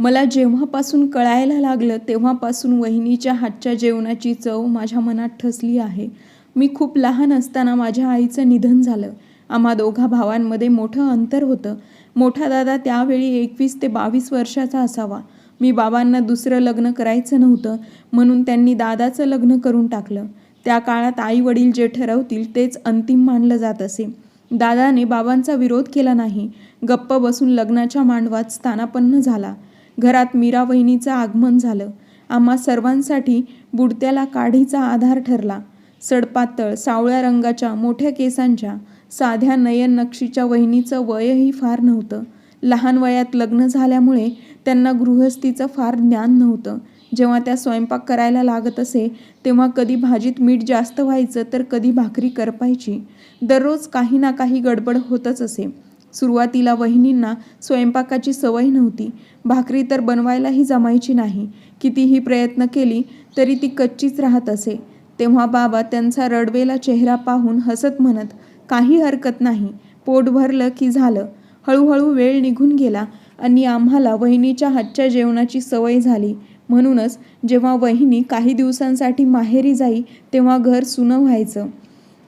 मला जेव्हापासून कळायला लागलं तेव्हापासून वहिनीच्या हातच्या जेवणाची चव माझ्या मनात ठसली आहे. मी खूप लहान असताना माझ्या आईचं निधन झालं. आम्हा दोघा भावांमध्ये मोठं अंतर होतं. मोठा दादा त्यावेळी एकवीस ते बावीस वर्षाचा असावा. मी बाबांना दुसरं लग्न करायचं नव्हतं म्हणून त्यांनी दादाचं लग्न करून टाकलं. त्या काळात आई वडील जे ठरवतील तेच अंतिम मानलं जात असे. दादाने बाबांचा विरोध केला नाही. गप्प बसून लग्नाच्या मांडवात स्थानापन्न झाला. घरात मीरा वहिनीचं आगमन झालं. आम्हा सर्वांसाठी बुडत्याला काढीचा आधार ठरला. सडपातळ सावळ्या रंगाच्या मोठ्या केसांच्या साध्या नयन नक्षीच्या वहिनीचं वयही फार नव्हतं. लहान वयात लग्न झाल्यामुळे त्यांना गृहस्थीचं फार ज्ञान नव्हतं. जेव्हा त्या स्वयंपाक करायला लागत असे तेव्हा कधी भाजीत मीठ जास्त व्हायचं तर कधी भाकरी करपायची. दररोज काही ना काही गडबड होतच असे. सुरुवातीला वहिनींना स्वयंपाकाची सवय नव्हती. भाकरी तर बनवायलाही जमायची नाही. कितीही प्रयत्न केली तरी ती कच्चीच राहत असे. तेव्हा बाबा त्यांचा रडवेला चेहरा पाहून हसत म्हणत काही हरकत नाही. पोट भरलं की झालं. हळूहळू वेळ निघून गेला आणि आम्हाला वहिनीच्या हातच्या जेवणाची सवय झाली. म्हणूनच जेव्हा वहिनी काही दिवसांसाठी माहेरी जाई तेव्हा घर सुनं व्हायचं.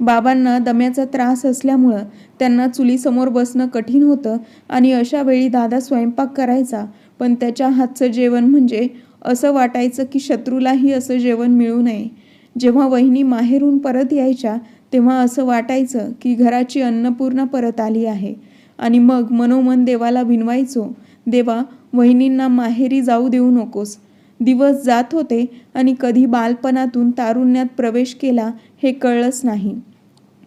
बाबांना दम्याचा त्रास असल्यामुळं त्यांना चुलीसमोर बसणं कठीण होतं आणि अशा वेळी दादा स्वयंपाक करायचा पण त्याच्या हातचं जेवण म्हणजे असं वाटायचं की शत्रूलाही असं जेवण मिळू नये. जेव्हा वहिनी माहेरून परत यायच्या तेव्हा असं वाटायचं की घराची अन्नपूर्णा परत आली आहे. आणि मग मनोमन देवाला विनवायचो देवा वहिनींना माहेरी जाऊ देऊ नकोस. दिवस जात होते आणि कधी बालपणातून तारुण्यात प्रवेश केला हे कळलंच नाही.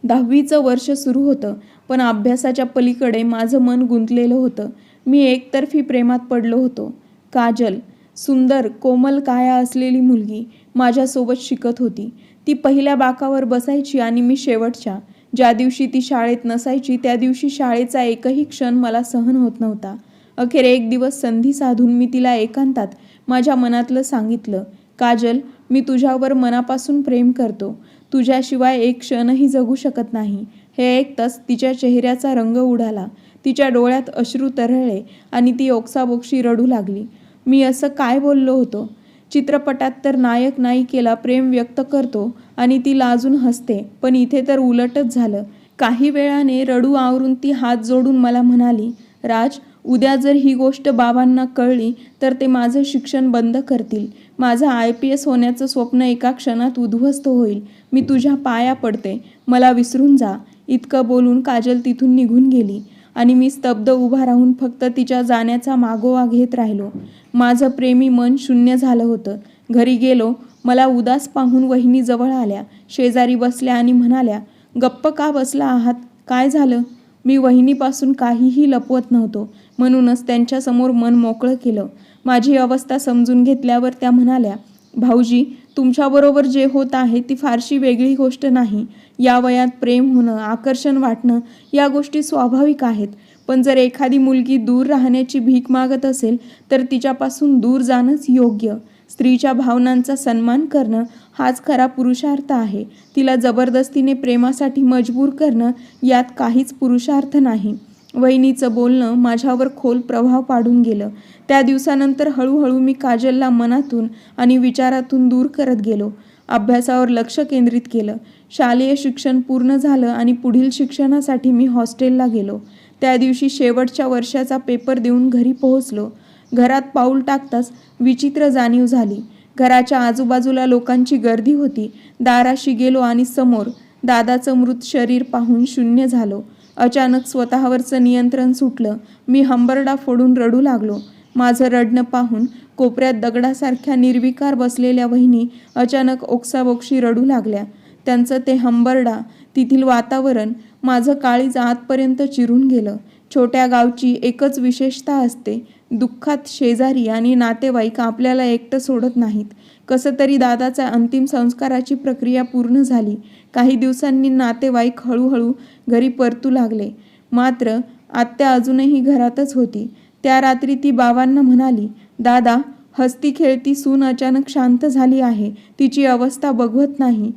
दहावीचं वर्ष सुरू होतं पण अभ्यासाच्या पलीकडे माझं मन गुंतलेलं होतं. मी एकतर्फी प्रेमात पडलो होतो. काजल सुंदर कोमल काया असलेली मुलगी माझ्यासोबत शिकत होती. ती पहिल्या बाकावर बसायची आणि मी शेवटच्या ज्या दिवशी ती शाळेत नसायची त्या दिवशी शाळेचा एकही क्षण मला सहन होत नव्हता. अखेर एक दिवस संधी साधून मी तिला एकांतात माझ्या मनातलं सांगितलं काजल मी तुझ्यावर मनापासून प्रेम करतो. तुझ्याशिवाय एक क्षणही जगू शकत नाही. हे ऐकताच तिच्या चेहऱ्याचा रंग उडाला. तिच्या डोळ्यात अश्रू तरळले आणि ती ओक्साबोक्शी रडू लागली. मी असं काय बोललो होतो? चित्रपटात तर नायक नायिकेला प्रेम व्यक्त करतो आणि ती लाजून हसते पण इथे तर उलटच झालं. काही वेळाने रडू आवरून ती हात जोडून मला म्हणाली राज उद्या जर ही गोष्ट बाबांना कळली तर ते माझं शिक्षण बंद करतील. माझं आय पी एस होण्याचं स्वप्न एका क्षणात उद्ध्वस्त होईल. मी तुझ्या पाया पडते. मला विसरून जा. इतकं बोलून काजल तिथून निघून गेली आणि मी स्तब्ध उभा राहून फक्त तिच्या जाण्याचा मागोवा घेत राहिलो. माझं प्रेमी मन शून्य झालं होतं. घरी गेलो मला उदास पाहून वहिनी जवळ आल्या. शेजारी बसल्या आणि म्हणाल्या गप्प का बसला आहात? काय झालं? मी वहिनीपासून काहीही लपवत नव्हतो. म्हणूनच त्यांच्यासमोर मन मोकळं केलं. माझी अवस्था समजून घेतल्यावर त्या म्हणाल्या भाऊजी तुमच्याबरोबर जे होत आहे ती फारशी वेगळी गोष्ट नाही. या वयात प्रेम होणं आकर्षण वाटणं या गोष्टी स्वाभाविक आहेत. पण जर एखादी मुलगी दूर राहण्याची भीक मागत असेल तर तिच्यापासून दूर जाणंच योग्य. स्त्रीच्या भावनांचा सन्मान करणं हाच खरा पुरुषार्थ आहे. तिला जबरदस्तीने प्रेमासाठी मजबूर करणं यात काहीच पुरुषार्थ नाही. वहिनीचं बोलणं माझ्यावर खोल प्रभाव पाडून गेलं. त्या दिवसानंतर हळूहळू मी काजलला मनातून आणि विचारातून दूर करत गेलो. अभ्यासावर लक्ष केंद्रित केलं. शालेय शिक्षण पूर्ण झालं आणि पुढील शिक्षणासाठी मी हॉस्टेलला गेलो. त्या दिवशी शेवटच्या वर्षाचा पेपर देऊन घरी पोहोचलो. घरात पाऊल टाकताच विचित्र जाणीव झाली. घराच्या आजूबाजूला लोकांची गर्दी होती. दाराशी गेलो आणि समोर दादाचं मृत शरीर पाहून शून्य झालो. अचानक स्वतःवरचं नियंत्रण सुटलं. मी हंबरडा फोडून रडू लागलो. माझं रडणं पाहून कोपऱ्यात दगडासारख्या निर्विकार बसलेल्या वहिनी अचानक ओक्साबोक्शी रडू लागल्या. त्यांचं ते हंबरडा तेथील वातावरण माझं काळीज आतपर्यंत चिरून गेलं. छोट्या गावची एकच विशेषता असते दुःखात शेजारी आणि नातेवाईक आपल्याला एकटं सोडत नाहीत. कसं तरी दादाचा अंतिम संस्काराची प्रक्रिया पूर्ण झाली. काही दिवसांनी नातेवाईक हळूहळू घरी परतू लागले. मात्र आत्या अजूनही घरातच होती. त्या रात्री ती बाबांना म्हणाली दादा हस्ती खेळती सून अचानक शांत झाली आहे. तिची अवस्था बघवत नाही.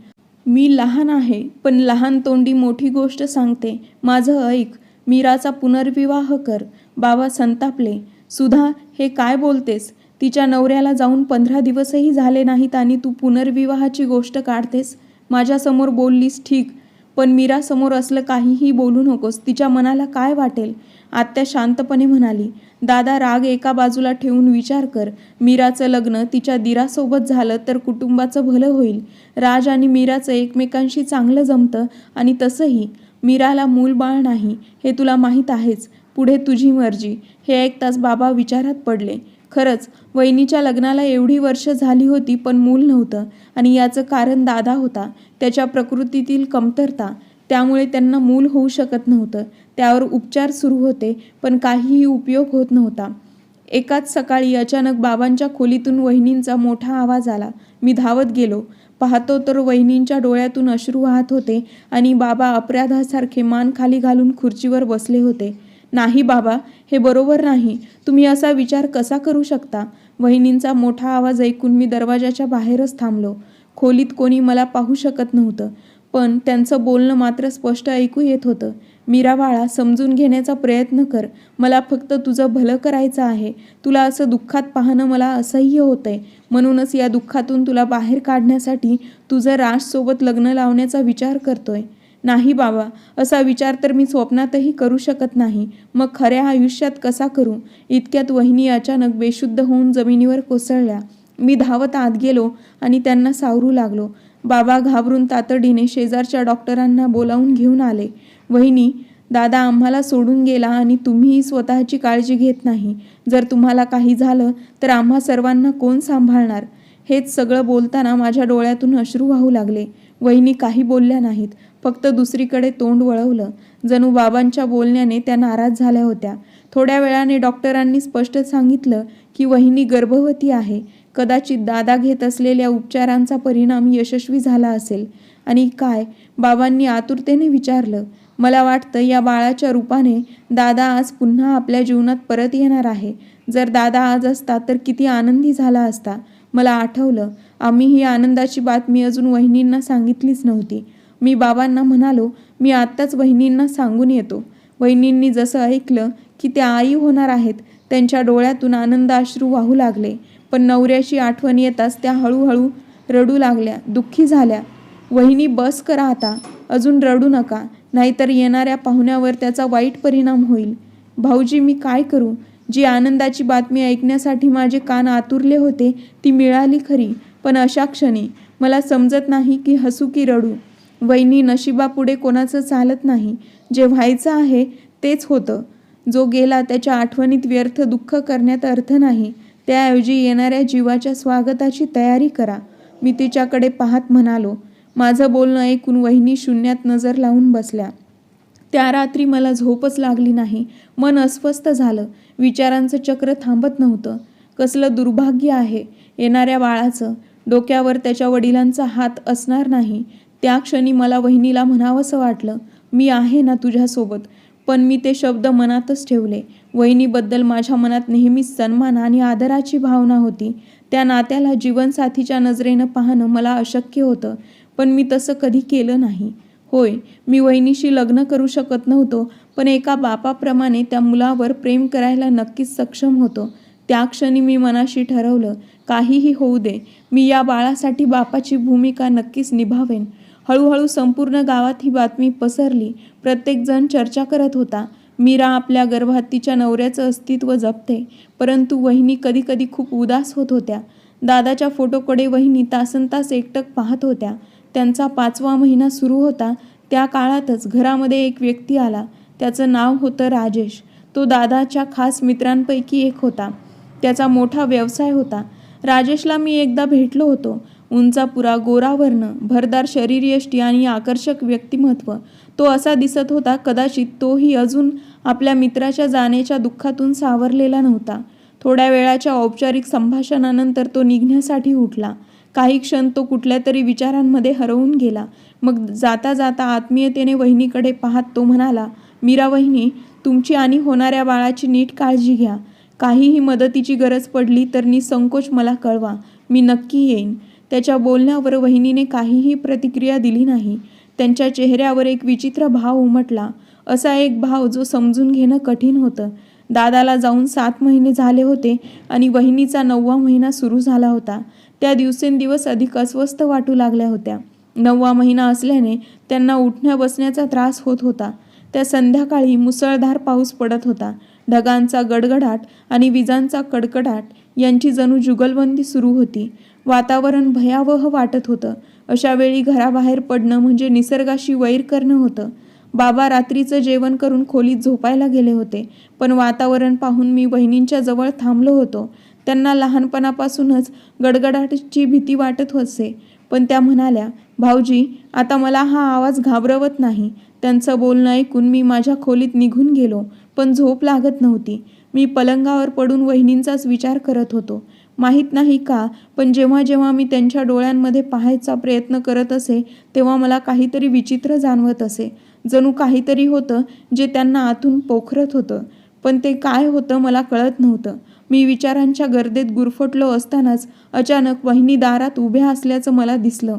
मी लहान आहे पण लहान तोंडी मोठी गोष्ट सांगते. माझं ऐक मीराचा पुनर्विवाह कर. बाबा संतापले सुधा हे काय बोलतेस? तिच्या नवऱ्याला जाऊन पंधरा दिवसही झाले नाहीत आणि तू पुनर्विवाहाची गोष्ट काढतेस? माझ्यासमोर बोललीस ठीक पण मीरासमोर असलं काहीही बोलू नकोस तिच्या मनाला काय वाटेल? आत्या शांतपणे म्हणाली दादा राग एका बाजूला ठेवून विचार कर मीराचं लग्न तिच्या दिरासोबत झालं तर कुटुंबाचं भलं होईल. राज आणि मीराचं एकमेकांशी चांगलं जमतं आणि तसंही. मीराला मूलबाळ नाही हे तुला माहीत आहेच. पुढे तुझी मर्जी. हे ऐकताच बाबा विचारात पडले. खरंच वहिनीच्या लग्नाला एवढी वर्ष झाली होती पण मूल नव्हतं आणि याचं कारण दादा होता. त्याच्या प्रकृतीतील कमतरता त्यामुळे त्यांना मूल होऊ शकत नव्हतं. त्यावर उपचार सुरू होते पण काहीही उपयोग होत नव्हता. एकाच सकाळी अचानक बाबांच्या खोलीतून वहिनींचा मोठा आवाज आला. मी धावत गेलो. पाहतो तर वहिनींच्या डोळ्यातून अश्रू वाहत होते आणि बाबा अपराधासारखे मान खाली घालून खुर्चीवर बसले होते. नाही बाबा हे बरोबर नाही. तुम्ही असा विचार कसा करू शकता? वहिनींचा मोठा आवाज ऐकून मी दरवाजाच्या बाहेरच थांबलो. खोलीत कोणी मला पाहू शकत नव्हतं पण त्यांचं बोलणं मात्र स्पष्ट ऐकू येत होतं. मीरा बाळा समजून घेण्याचा प्रयत्न कर. मला फक्त तुझं भलं करायचं आहे. तुला असं दुःखात पाहणं मला असह्य होतंय. म्हणूनच या दुःखातून तुला बाहेर काढण्यासाठी तुझं राजसोबत लग्न लावण्याचा विचार करतोय. नाही बाबा असा विचार तर मी स्वप्नातही करू शकत नाही. मग खऱ्या आयुष्यात कसा करू? इतक्यात वहिनी अचानक बेशुद्ध होऊन जमिनीवर कोसळल्या. मी धावत आत गेलो आणि त्यांना सावरू लागलो. बाबा घाबरून तातडीने शेजारच्या डॉक्टरांना बोलावून घेऊन आले. वहिनी दादा आम्हाला सोडून गेला आणि तुम्हीही स्वतःची काळजी घेत नाही. जर तुम्हाला काही झालं तर आम्हा सर्वांना कोण सांभाळणार? हेच सगळं बोलताना माझ्या डोळ्यातून अश्रू वाहू लागले. वहिनी काही बोलल्या नाहीत. फक्त दुसरीकडे तोंड वळवलं. जणू बाबांच्या बोलण्याने त्या नाराज झाल्या होत्या. थोड्या वेळाने डॉक्टरांनी स्पष्ट सांगितलं की वहिनी गर्भवती आहे. कदाचित दादा घेत असलेल्या उपचारांचा परिणाम यशस्वी झाला असेल. आणि काय? बाबांनी आतुरतेने विचारलं. मला वाटतं या बाळाच्या रूपाने दादा आज पुन्हा आपल्या जीवनात परत येणार आहे. जर दादा आज असता तर किती आनंदी झाला असता. मला आठवलं. आम्ही ही आनंदाची बातमी अजून वहिनींना सांगितलीच नव्हती. मी बाबांना म्हणालो मी आत्ताच वहिनींना सांगून येतो. वहिनींनी जसं ऐकलं की त्या आई होणार आहेत त्यांच्या डोळ्यातून आनंद अश्रू वाहू लागले. पण नवऱ्याची आठवण येताच त्या हळूहळू रडू लागल्या दुःखी झाल्या. वहिनी बस करा आता. अजून रडू नका. नाहीतर येणाऱ्या पाहुण्यावर त्याचा वाईट परिणाम होईल. भाऊजी मी काय करू? जी आनंदाची बातमी ऐकण्यासाठी माझे कान आतुरले होते ती मिळाली खरी. पण अशा क्षणी मला समजत नाही की हसू की रडू. वहिनी नशिबापुढे कोणाचं चालत नाही. जे व्हायचं आहे तेच होतं. जो गेला त्याच्या आठवणीत व्यर्थ दुःख करण्यात अर्थ नाही. त्याऐवजी येणाऱ्या जीवाच्या स्वागताची तयारी करा. मी तिच्याकडे पाहत म्हणालो. माझं बोलणं ऐकून वहिनी शून्यात नजर लावून बसल्या. त्या रात्री मला झोपच लागली नाही. मन अस्वस्थ झालं. विचारांचं चक्र थांबत नव्हतं. कसलं दुर्भाग्य आहे येणाऱ्या बाळाचं. डोक्यावर त्याच्या वडिलांचा हात असणार नाही. त्या क्षणी मला वहिनीला म्हणावंसं वाटलं मी आहे ना तुझ्यासोबत पण मी ते शब्द मनातच ठेवले. वहिनीबद्दल माझ्या मनात नेहमीच सन्मान आणि आदराची भावना होती. त्या नात्याला जीवनसाथीच्या नजरेनं पाहणं मला अशक्य होतं पण मी तसं कधी केलं नाही. होय मी वहिनीशी लग्न करू शकत नव्हतो पण एका बापाप्रमाणे त्या मुलावर प्रेम करायला नक्कीच सक्षम होतो. त्या क्षणी मी मनाशी ठरवलं काहीही होऊ दे मी या बाळासाठी बापाची भूमिका नक्कीच निभावेन. हळूहळू संपूर्ण गावात ही बातमी पसरली. प्रत्येकजण चर्चा करत होता. मीरा आपल्या गर्भात तिच्या नवऱ्याचं अस्तित्व जपते परंतु वहिनी कधीकधी खूप उदास होत होत्या. दादाच्या फोटोकडे वहिनी तासनतास एकटक पाहत होत्या. त्यांचा पाचवा महिना सुरू होता. त्या काळातच घरामध्ये एक व्यक्ती आला. त्याचं नाव होतं राजेश. तो दादाच्या खास मित्रांपैकी एक होता. त्याचा मोठा व्यवसाय होता. राजेशला मी एकदा भेटलो होतो. उंचापुरा गोरावर्ण भरदार शरीरयष्टी आणि आकर्षक व्यक्तिमत्व. तो असा दिसत होता कदाचित तोही अजून आपल्या मित्राच्या जाण्याच्या दुःखातून सावरलेला नव्हता. थोड्या वेळाच्या औपचारिक संभाषणानंतर तो निघण्यासाठी उठला. काही क्षण तो कुठल्या तरी विचारांमध्ये हरवून गेला. मग जाता जाता आत्मीयतेने वहिनीकडे पाहत तो म्हणाला मीरा वहिनी तुमची आणि होणाऱ्या बाळाची नीट काळजी घ्या. काहीही मदतीची गरज पडली तर निसंकोच मला कळवा. मी नक्की येईन. त्याच्या बोलण्यावर वहिनीने काहीही प्रतिक्रिया दिली नाही. त्यांच्या चेहऱ्यावर एक विचित्र भाव उमटला. असा एक भाव जो समजून घेणं कठीण होतं. दादाला जाऊन सात महिने झाले होते आणि वहिनीचा नववा महिना सुरू झाला होता. त्या दिवसेंदिवस अधिक अस्वस्थ वाटू लागल्या होत्या. नववा महिना असल्याने त्यांना उठण्या बसण्याचा त्रास होत होता. त्या संध्याकाळी मुसळधार पाऊस पडत होता. ढगांचा गडगडाट आणि विजांचा कडकडाट यांची जणू जुगलबंदी सुरू होती. वातावरण भयावह वाटत होतं. अशा वेळी घराबाहेर पडणं म्हणजे निसर्गाशी वैर करणं होतं. बाबा रात्रीचं जेवण करून खोलीत झोपायला गेले होते. पण वातावरण पाहून मी वहिनींच्या जवळ थांबलो होतो. त्यांना लहानपणापासूनच गडगडाटची भीती वाटत होते पण त्या म्हणाल्या भाऊजी आता मला हा आवाज घाबरवत नाही. त्यांचं बोलणं ऐकून मी माझ्या खोलीत निघून गेलो पण झोप लागत नव्हती. मी पलंगावर पडून वहिनींचाच विचार करत होतो. माहीत नाही का? पण जेव्हा जेव्हा मी त्यांच्या डोळ्यांमध्ये पाहायचा प्रयत्न करत असे तेव्हा मला काहीतरी विचित्र जाणवत असे. जणू काहीतरी होतं जे त्यांना आतून पोखरत होतं. पण ते काय होतं मला कळत नव्हतं. मी विचारांच्या गर्दीत गुरफटलो असतानाच अचानक वहिनी दारात उभ्या असल्याचं मला दिसलं.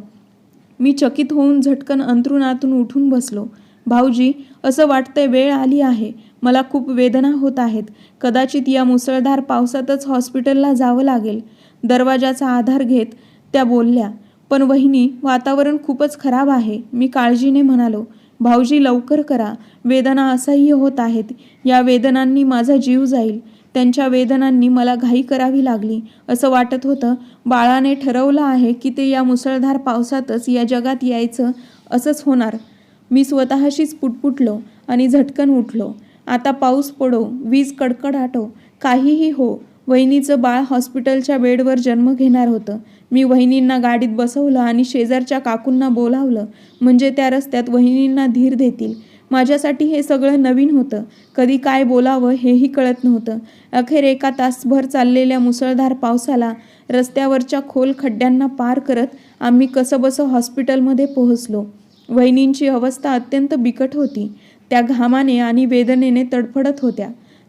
मी चकित होऊन झटकन अंतरुणातून उठून बसलो. भाऊजी असं वाटतंय वेळ आली आहे. मला खूप वेदना होत आहेत. कदाचित या मुसळधार पावसातच हॉस्पिटलला जावं लागेल. दरवाजाचा आधार घेत त्या बोलल्या पण वहिनी वातावरण खूपच खराब आहे. मी काळजीने म्हणालो भाऊजी लवकर करा. वेदना असह्य होत आहेत. या वेदनांनी माझा जीव जाईल. त्यांच्या वेदनांनी मला घाई करावी लागली. असं वाटत होतं बाळाने ठरवलं आहे की ते या मुसळधार पावसातच या जगात यायचं असंच होणार. मी स्वतःशीच पुटपुटलो आणि झटकन उठलो. आता पाऊस पडो वीज कडकडाटो काहीही हो वहिनीचं बाळ हॉस्पिटलच्या बेडवर जन्म घेणार होतं. मी वहिनींना गाडीत बसवलं आणि शेजारच्या काकूंना बोलावलं. म्हणजे त्या रस्त्यात वहिनींना धीर देतील. माझ्यासाठी हे सगळं नवीन होतं. कधी काय बोलावं हेही कळत नव्हतं. अखेर एका तासभर चाललेल्या मुसळधार पावसाला रस्त्यावरच्या खोल खड्ड्यांना पार करत आम्ही कसंबसं हॉस्पिटलमध्ये पोहोचलो. वहिनींची अवस्था अत्यंत बिकट होती. त्या घामाने आणि वेदनेने तडफडत होत्या.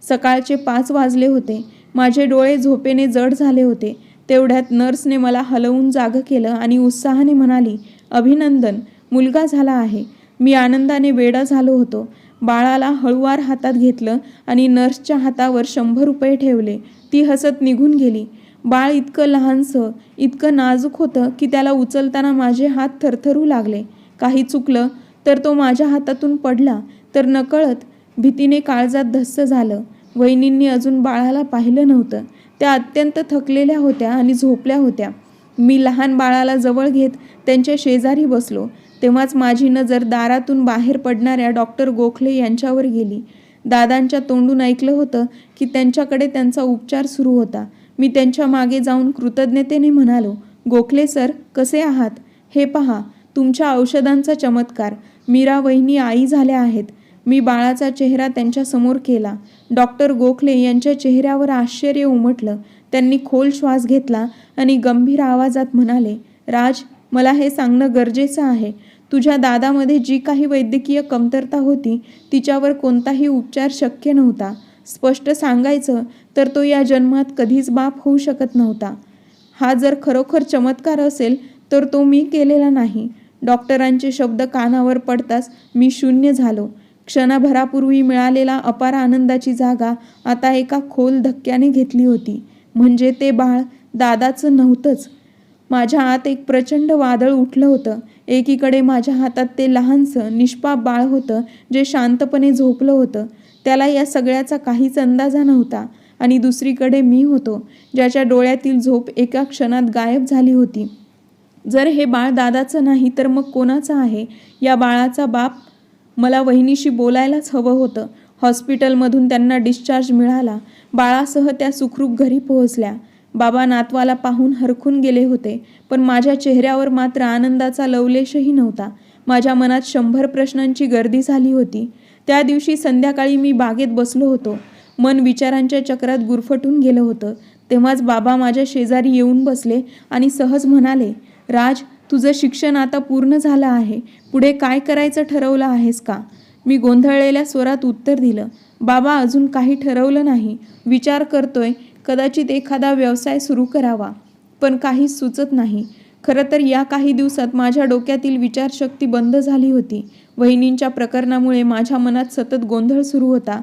सकाळचे पाच वाजले होते. माझे डोळे झोपेने जड झाले होते. तेवढ्यात नर्सने मला हलवून जागं केलं आणि उत्साहाने म्हणाली अभिनंदन मुलगा झाला आहे. मी आनंदाने वेडा झालो होतो. बाळाला हळुवार हातात घेतलं आणि नर्सच्या हातावर शंभर रुपये ठेवले. ती हसत निघून गेली. बाळ इतकं लहानसं इतकं नाजूक होतं की त्याला उचलताना माझे हात थरथरू लागले. काही चुकलं तर तो माझ्या हातातून पडला. तर नकळत भीतीने काळजात धस्स झालं. वहिनींनी अजून बाळाला पाहिलं नव्हतं. त्या अत्यंत थकलेल्या होत्या आणि झोपल्या होत्या. मी लहान बाळाला जवळ घेत त्यांच्या शेजारी बसलो. तेव्हाच माझी नजर दारातून बाहेर पडणाऱ्या डॉक्टर गोखले यांच्यावर गेली. दादांच्या तोंडून ऐकलं होतं की त्यांच्याकडे त्यांचा उपचार सुरू होता. मी त्यांच्या मागे जाऊन कृतज्ञतेने म्हणालो गोखले सर कसे आहात? हे पहा तुमच्या औषधांचा चमत्कार. मीरा वहिनी आई झाल्या आहेत. मी बाळाचा चेहरा त्यांच्यासमोर केला. डॉक्टर गोखले यांच्या चेहऱ्यावर आश्चर्य उमटलं. त्यांनी खोल श्वास घेतला आणि गंभीर आवाजात म्हणाले राज मला हे सांगणं गरजेचं आहे. तुझ्या दादामध्ये जी काही वैद्यकीय कमतरता होती तिच्यावर कोणताही उपचार शक्य नव्हता. स्पष्ट सांगायचं तर तो या जन्मात कधीच बाप होऊ शकत नव्हता. हा जर खरोखर चमत्कार असेल तर तो मी केलेला नाही. डॉक्टरांचे शब्द कानावर पडताच मी शून्य झालो. क्षणाभरापूर्वी मिळालेला अपार आनंदाची जागा आता एका खोल धक्क्याने घेतली होती. म्हणजे ते बाळ दादाचं नव्हतंच. माझ्या आत एक प्रचंड वादळ उठलं होतं. एकीकडे माझ्या हातात ते लहानसं निष्पाप बाळ होतं जे शांतपणे झोपलं होतं. त्याला या सगळ्याचा काहीच अंदाजा नव्हता. आणि दुसरीकडे मी होतो ज्याच्या डोळ्यातील झोप एका क्षणात गायब झाली होती. जर हे बाळ दादाचं नाही तर मग कोणाचं आहे? या बाळाचा बाप मला वहिनीशी बोलायलाच हवं होतं. हॉस्पिटलमधून त्यांना डिस्चार्ज मिळाला. बाळासह त्या सुखरूप घरी पोहोचल्या. बाबा नातवाला पाहून हरखून गेले होते पण माझ्या चेहऱ्यावर मात्र आनंदाचा लवलेशही नव्हता. माझ्या मनात शंभर प्रश्नांची गर्दी झाली होती. त्या दिवशी संध्याकाळी मी बागेत बसलो होतो. मन विचारांच्या चक्रात गुरफटून गेलं होतं. तेव्हाच बाबा माझ्या शेजारी येऊन बसले आणि सहज म्हणाले राज तुझं शिक्षण आता पूर्ण झालं आहे. पुढे काय करायचं ठरवलं आहेस का? मी गोंधळलेल्या स्वरात उत्तर दिलं. बाबा अजून काही ठरवलं नाही. विचार करतोय. कदाचित एखादा व्यवसाय सुरू करावा. पण काहीच सुचत नाही. खरं तर या काही दिवसात माझ्या डोक्यातील विचारशक्ती बंद झाली होती. वहिनींच्या प्रकरणामुळे माझ्या मनात सतत गोंधळ सुरू होता.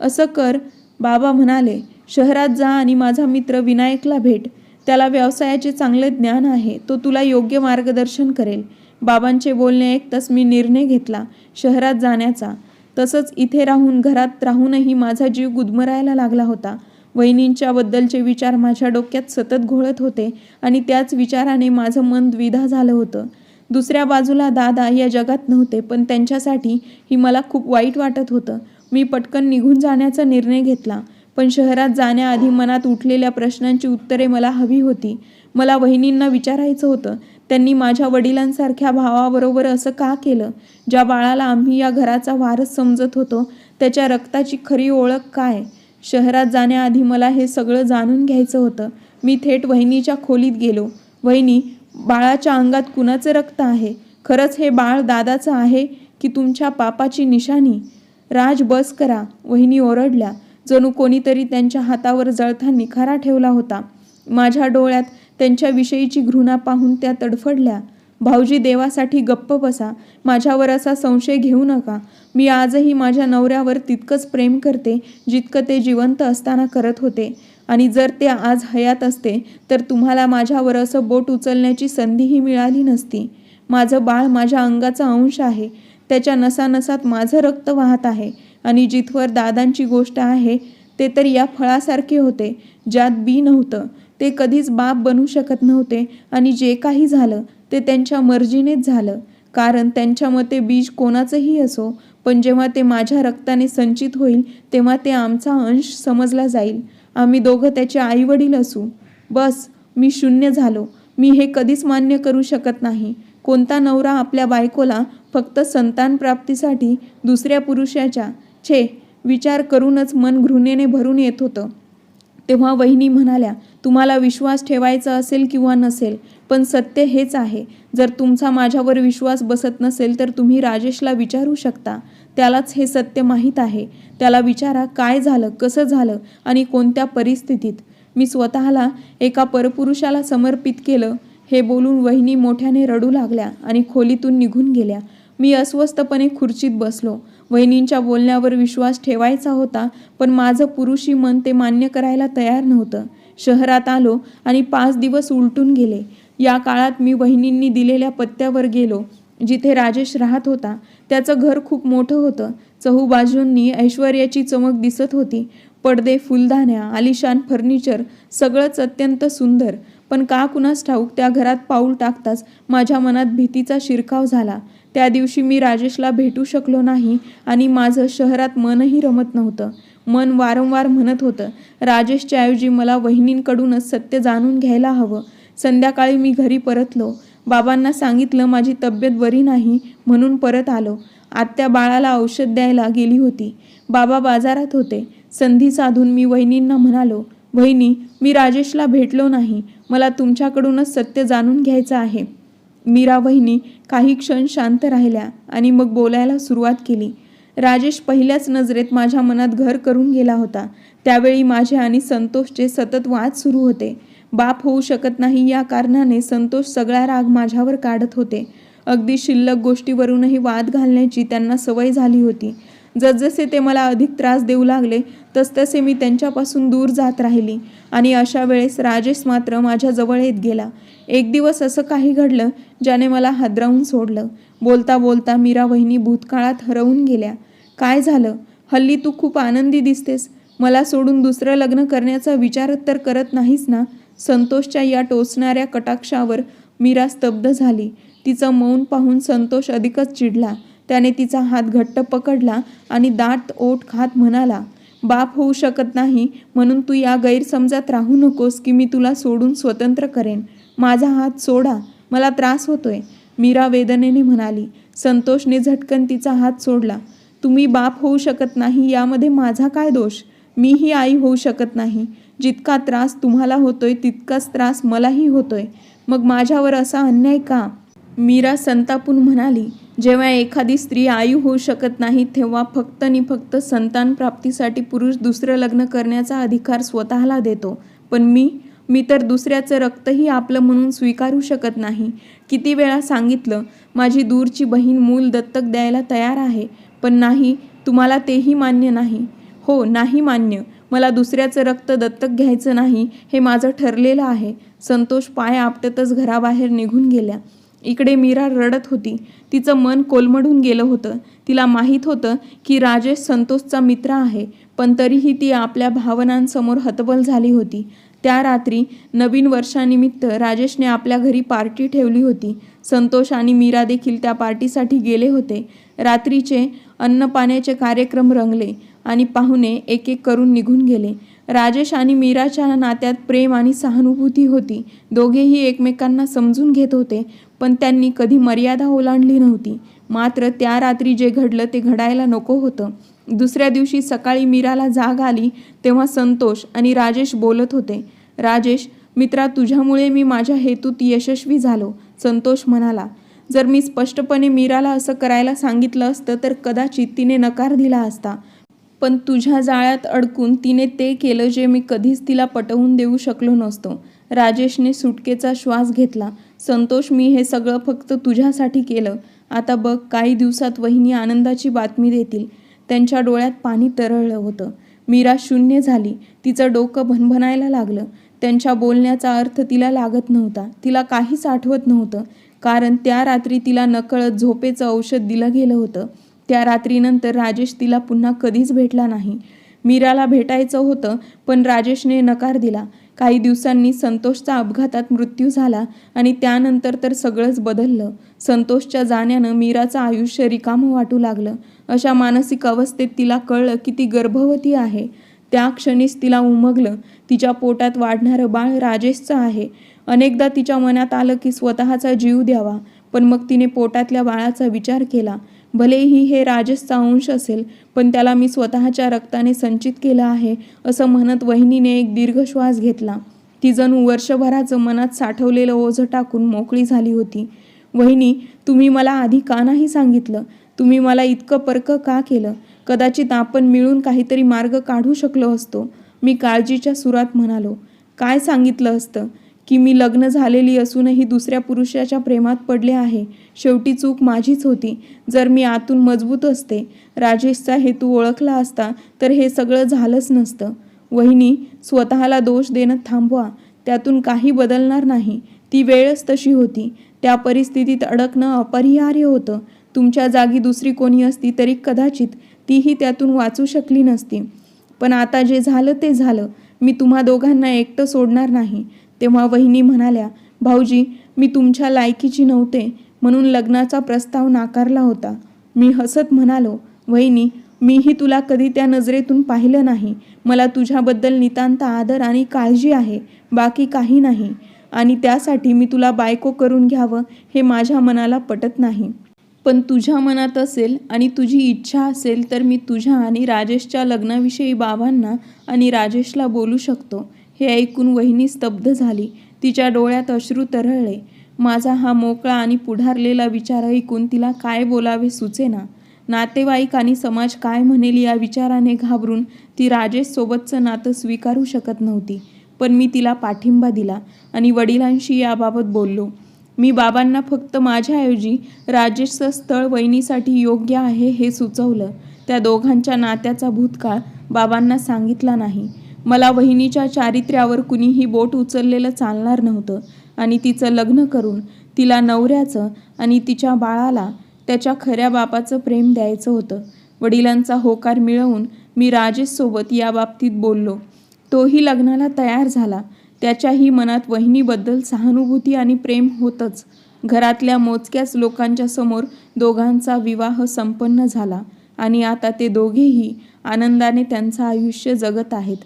असं कर बाबा म्हणाले. शहरात जा आणि माझा मित्र विनायकला भेट. त्याला व्यवसायाचे चांगले ज्ञान आहे तो तुला योग्य मार्गदर्शन करेल. बाबांचे बोलणे ऐकताच मी निर्णय घेतला शहरात जाण्याचा. तसंच इथे राहून घरात राहूनही माझा जीव गुदमरायला लागला होता. वहिनींच्याबद्दलचे विचार माझ्या डोक्यात सतत घोळत होते आणि त्याच विचाराने माझं मन द्विधा झालं होतं. दुसऱ्या बाजूला दादा या जगात नव्हते पण त्यांच्यासाठी ही मला खूप वाईट वाटत होतं. मी पटकन निघून जाण्याचा निर्णय घेतला. पण शहरात जाण्याआधी मनात उठलेल्या प्रश्नांची उत्तरे मला हवी होती. मला वहिनींना विचारायचं होतं त्यांनी माझ्या वडिलांसारख्या भावाबरोबर असं का केलं? ज्या बाळाला आम्ही या घराचा वारस समजत होतो त्याच्या रक्ताची खरी ओळख काय? शहरात जाण्याआधी मला हे सगळं जाणून घ्यायचं होतं. मी थेट वहिनीच्या खोलीत गेलो. वहिनी बाळाच्या अंगात कुणाचं रक्त आहे? खरंच हे बाळ दादाचं आहे की तुमच्या पापाची निशाणी? राज बस करा. वहिनी ओरडल्या. जणू कोणीतरी त्यांच्या हातावर जळथा निखारा ठेवला होता. माझ्या डोळ्यात त्यांच्याविषयीची घृणा पाहून त्या तडफडल्या. भाऊजी देवासाठी गप्प बसा. माझ्यावर असा संशय घेऊ नका. मी आजही माझ्या नवऱ्यावर तितकंच प्रेम करते जितकं ते जिवंत असताना करत होते. आणि जर ते आज हयात असते तर तुम्हाला माझ्यावर असं बोट उचलण्याची संधीही मिळाली नसती. माझं बाळ माझ्या अंगाचा अंश आहे. त्याच्या नसानसात माझं रक्त वाहत आहे. आणि जिथवर दादांची गोष्ट आहे ते तर या फळासारखे होते ज्यात बी नव्हतं. ते कधीच बाप बनू शकत नव्हते आणि जे काही झालं ते त्यांच्या मर्जीनेच झालं. कारण त्यांच्या मते बीज कोणाचंही असो पण जेव्हा ते माझ्या रक्ताने संचित होईल तेव्हा ते आमचा अंश समजला जाईल. आम्ही दोघं त्याचे आईवडील असू. बस मी शून्य झालो. मी हे कधीच मान्य करू शकत नाही. कोणता नवरा आपल्या बायकोला फक्त संतान प्राप्तीसाठी दुसऱ्या पुरुषाच्या छे विचार करूनच मन घृणेने भरून येत होतं. तेव्हा वहिनी म्हणाल्या तुम्हाला विश्वास ठेवायचा असेल किंवा नसेल पण सत्य हेच आहे. जर तुमचा माझ्यावर विश्वास बसत नसेल तर तुम्ही राजेशला विचारू शकता. त्यालाच हे सत्य माहीत आहे. त्याला विचारा काय झालं कसं झालं आणि कोणत्या परिस्थितीत. मी स्वतःला एका परपुरुषाला समर्पित केलं. हे बोलून वहिनी मोठ्याने रडू लागल्या आणि खोलीतून निघून गेल्या. मी अस्वस्थपणे खुर्चीत बसलो. वहिनींच्या बोलण्यावर विश्वास ठेवायचा होता पण माझं पुरुषी मन ते मान्य करायला तयार नव्हतं. शहरात आलो आणि पाच दिवस उलटून गेले. या काळात मी वहिनींनी दिलेल्या पत्त्यावर गेलो जिथे राजेश राहत होता. त्याचं घर खूप मोठं होतं. चहूबाजूंनी ऐश्वर्याची चमक दिसत होती. पडदे फुलदाण्या आलिशान फर्निचर सगळंच अत्यंत सुंदर. पण का कुणास ठाऊक त्या घरात पाऊल टाकताच माझ्या मनात भीतीचा शिरकाव झाला. त्या दिवशी मी राजेशला भेटू शकलो नाही आणि माझं शहरात मनही रमत नव्हतं. मन वारंवार म्हणत होतं राजेशच्या ऐवजी मला वहिनींकडूनच सत्य जाणून घ्यायला हवं. संध्याकाळी मी घरी परतलो. बाबांना सांगितलं माझी तब्येत बरी नाही म्हणून परत आलो. आत्या बाळाला औषध द्यायला गेली होती. बाबा बाजारात होते. संधी साधून मी वहिनींना म्हणालो वहिनी मी राजेशला भेटलो नाही. मला तुमच्याकडूनच सत्य जाणून घ्यायचं आहे. मीरा वहिनी काही क्षण शांत राहिल्या आणि मग बोलायला सुरुवात केली. राजेश पहिल्याच नजरेत माझ्या मनात घर करून गेला होता. त्यावेळी माझे आणि संतोषचे सतत वाद सुरू होते. बाप होऊ शकत नाही या कारणाने संतोष सगळा राग माझ्यावर काढत होते. अगदी शिल्लक गोष्टीवरूनही वाद घालण्याची त्यांना सवय झाली होती. जसजसे ते मला अधिक त्रास देऊ लागले तसतसे मी त्यांच्यापासून दूर जात राहिली आणि अशा वेळेस राजेश मात्र माझ्याजवळ येत गेला. एक दिवस असं काही घडलं ज्याने मला हादरावून सोडलं. बोलता बोलता मीरा वहिनी भूतकाळात हरवून गेल्या. काय झालं? हल्ली तू खूप आनंदी दिसतेस. मला सोडून दुसरं लग्न करण्याचा विचार तर करत नाहीस ना संतोषच्या या टोचणाऱ्या कटाक्षावर मीरा स्तब्ध झाली. तिचं मौन पाहून संतोष अधिकच चिडला. त्याने तिचा हात घट्ट पकडला आणि दाट ओठ खात म्हणाला बाप होऊ शकत नाही म्हणून तू या गैरसमजात राहू नकोस की मी तुला सोडून स्वतंत्र करेन. माझा हात सोडा मला त्रास होतोय. मीरा वेदनेने म्हणाली. संतोषने झटकन तिचा हात सोडला. तुम्ही बाप होऊ शकत नाही यामध्ये माझा काय दोष? मीही आई होऊ शकत नाही. जितका त्रास तुम्हाला होतोय तितकाच त्रास मलाही होतोय. मग माझ्यावर असा अन्याय का? मीरा संतापून म्हणाली. जेव्हा एखादी स्त्री आई होऊ शकत नाही तेव्हा फक्त आणि फक्त संतान प्राप्तीसाठी पुरुष दुसरं लग्न करण्याचा अधिकार स्वतःला देतो. पण मी मी तर दुसऱ्याचं रक्तही आपलं म्हणून स्वीकारू शकत नाही. किती वेळा सांगितलं माझी दूरची बहीण मूल दत्तक द्यायला तयार आहे पण नाही तुम्हाला तेही मान्य नाही. हो नाही मान्य. मला दुसऱ्याचं रक्त दत्तक घ्यायचं नाही हे माझं ठरलेलं आहे. संतोष पाय आपटतच घराबाहेर निघून गेल्या. इकडे मीरा रडत होती. तिचं मन कोलमडून गेलं होतं. तिला माहीत होतं की राजेश संतोषचा मित्र आहे पण तरीही ती आपल्या भावनांसमोर हतबल झाली होती. त्या रात्री नवीन वर्षानिमित्त राजेशने आपल्या घरी पार्टी ठेवली होती. संतोष आणि मीरा देखील त्या पार्टीसाठी गेले होते. रात्रीचे अन्नपाण्याचे कार्यक्रम रंगले आणि पाहुणे एक एक करून निघून गेले. राजेश आणि मीराच्या नात्यात प्रेम आणि सहानुभूती होती. दोघेही एकमेकांना समजून घेत होते पण त्यांनी कधी मर्यादा ओलांडली नव्हती. मात्र त्या रात्री जे घडलं ते घडायला नको होतं. दुसऱ्या दिवशी सकाळी मीराला जाग आली तेव्हा संतोष आणि राजेश बोलत होते राजेश मित्रा तुझ्यामुळे मी माझ्या हेतूत यशस्वी झालो संतोष म्हणाला. जर मी स्पष्टपणे मीराला असं करायला सांगितलं असतं तर कदाचित तिने नकार दिला असता. पण तुझ्या जाळ्यात अडकून तिने ते केलं जे मी कधीच तिला पटवून देऊ शकलो नसतो. राजेशने सुटकेचा श्वास घेतला. संतोष मी हे सगळं फक्त तुझ्यासाठी केलं. आता बघ काही दिवसात वहिनी आनंदाची बातमी देतील. त्यांच्या डोळ्यात पाणी तरळलं होतं. मीरा शून्य झाली. तिचं डोकं भनभनायला लागलं. त्यांच्या बोलण्याचा अर्थ तिला लागत नव्हता. तिला काहीच आठवत नव्हतं. कारण त्या रात्री तिला नकळत झोपेचं औषध दिलं गेलं होतं. त्या रात्रीनंतर राजेश तिला पुन्हा कधीच भेटला नाही. मीराला भेटायचं होतं पण राजेशने नकार दिला. काही दिवसांनी संतोषचा अपघातात मृत्यू झाला आणि त्यानंतर तर सगळंच बदललं. संतोषच्या जाण्यानं मीराचं आयुष्य रिकामं वाटू लागलं. अशा मानसिक अवस्थेत तिला कळलं की ती गर्भवती आहे. त्या क्षणीच तिला उमगलं. तिच्या पोटात वाढणारं बाळ राजेशचं आहे. अनेकदा तिच्या मनात आलं की स्वतःचा जीव द्यावा. पण मग तिने पोटातल्या बाळाचा विचार केला. भलेही हे राजेशचा अंश असेल पण त्याला मी स्वतःच्या रक्ताने संचित केलं आहे असं म्हणत वहिनीने एक दीर्घ श्वास घेतला. ती जणू वर्षभराचं मनात साठवलेलं ओझं टाकून मोकळी झाली होती. वहिनी तुम्ही मला आधी का नाही सांगितलं? तुम्ही मला इतकं परकं का केलं? कदाचित आपण मिळून काहीतरी मार्ग काढू शकलो असतो. मी काळजीच्या सुरात म्हणालो. काय सांगितलं असतं? की मी लग्न झालेली असूनही दुसऱ्या पुरुषाच्या प्रेमात पडले आहे. शेवटी चूक माझीच होती. जर मी आतून मजबूत असते राजेशचा हेतू ओळखला असता तर हे सगळं झालंच नसतं. वहिनी स्वतःला दोष देणं थांबवा. त्यातून काही बदलणार नाही. ती वेळच तशी होती. त्या परिस्थितीत अडकणं अपरिहार्य होतं. तुमच्या जागी दुसरी कोणी असती तरी कदाचित तीही त्यातून वाचू शकली नसती. पण आता जे झालं ते झालं. मी तुम्हा दोघांना एकटं सोडणार नाही. तेव्हा वहिनी म्हणाल्या भाऊजी मी तुमच्या लायकीची नव्हते म्हणून लग्नाचा प्रस्ताव नाकारला होता. मी हसत म्हणालो वहिनी मीही तुला कधी त्या नजरेतून पाहिलं नाही. मला तुझ्याबद्दल नितांत आदर आणि काळजी आहे बाकी काही नाही. आणि त्यासाठी मी तुला बायको करून घ्यावं हे माझ्या मनाला पटत नाही. पण तुझ्या मनात असेल आणि तुझी इच्छा असेल तर मी तुझ्या आणि राजेशच्या लग्नाविषयी बाबांना आणि राजेशला बोलू शकतो. हे ऐकून वहिनी स्तब्ध झाली. तिच्या डोळ्यात अश्रू तरळले. माझा हा मोकळा आणि पुढारलेला विचार ऐकून तिला काय बोलावे सुचेना. नातेवाईक आणि समाज काय म्हणेल या विचाराने घाबरून ती राजेशसोबतचं नातं स्वीकारू शकत नव्हती. पण मी तिला पाठिंबा दिला आणि वडिलांशी याबाबत बोललो. मी बाबांना फक्त माझ्याऐवजी राजेशचं स्थळ वहिनीसाठी योग्य आहे हे सुचवलं. त्या दोघांच्या नात्याचा भूतकाळ बाबांना सांगितला नाही. मला वहिनीच्या चारित्र्यावर कुणीही बोट उचललेलं चालणार नव्हतं. आणि तिचं लग्न करून तिला नवऱ्याचं आणि तिच्या बाळाला त्याच्या खऱ्या बापाचं प्रेम द्यायचं होतं. वडिलांचा होकार मिळवून मी राजेशसोबत या बाबतीत बोललो. तोही लग्नाला तयार झाला. त्याच्याही मनात वहिनीबद्दल सहानुभूती आणि प्रेम होतंच. घरातल्या मोजक्याच लोकांच्या समोर दोघांचा विवाह संपन्न झाला आणि आता ते दोघेही आनंदाने त्यांचं आयुष्य जगत आहेत.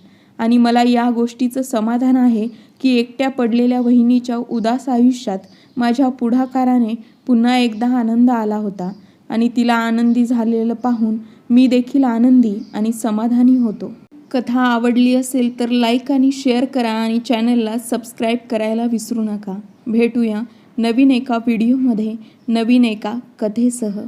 आणि मला या गोष्टीचं समाधान आहे की एकट्या पडलेल्या वहिनीच्या उदास आयुष्यात माझ्या पुढाकाराने पुन्हा एकदा आनंद आला होता आणि तिला आनंदी झालेलं पाहून मी देखील आनंदी आणि समाधानी होतो. कथा आवडली असेल तर लाईक आणि शेअर करा आणि चॅनलला सबस्क्राईब करायला विसरू नका. भेटूया नवीन एका व्हिडिओमध्ये नवीन एका कथेसह.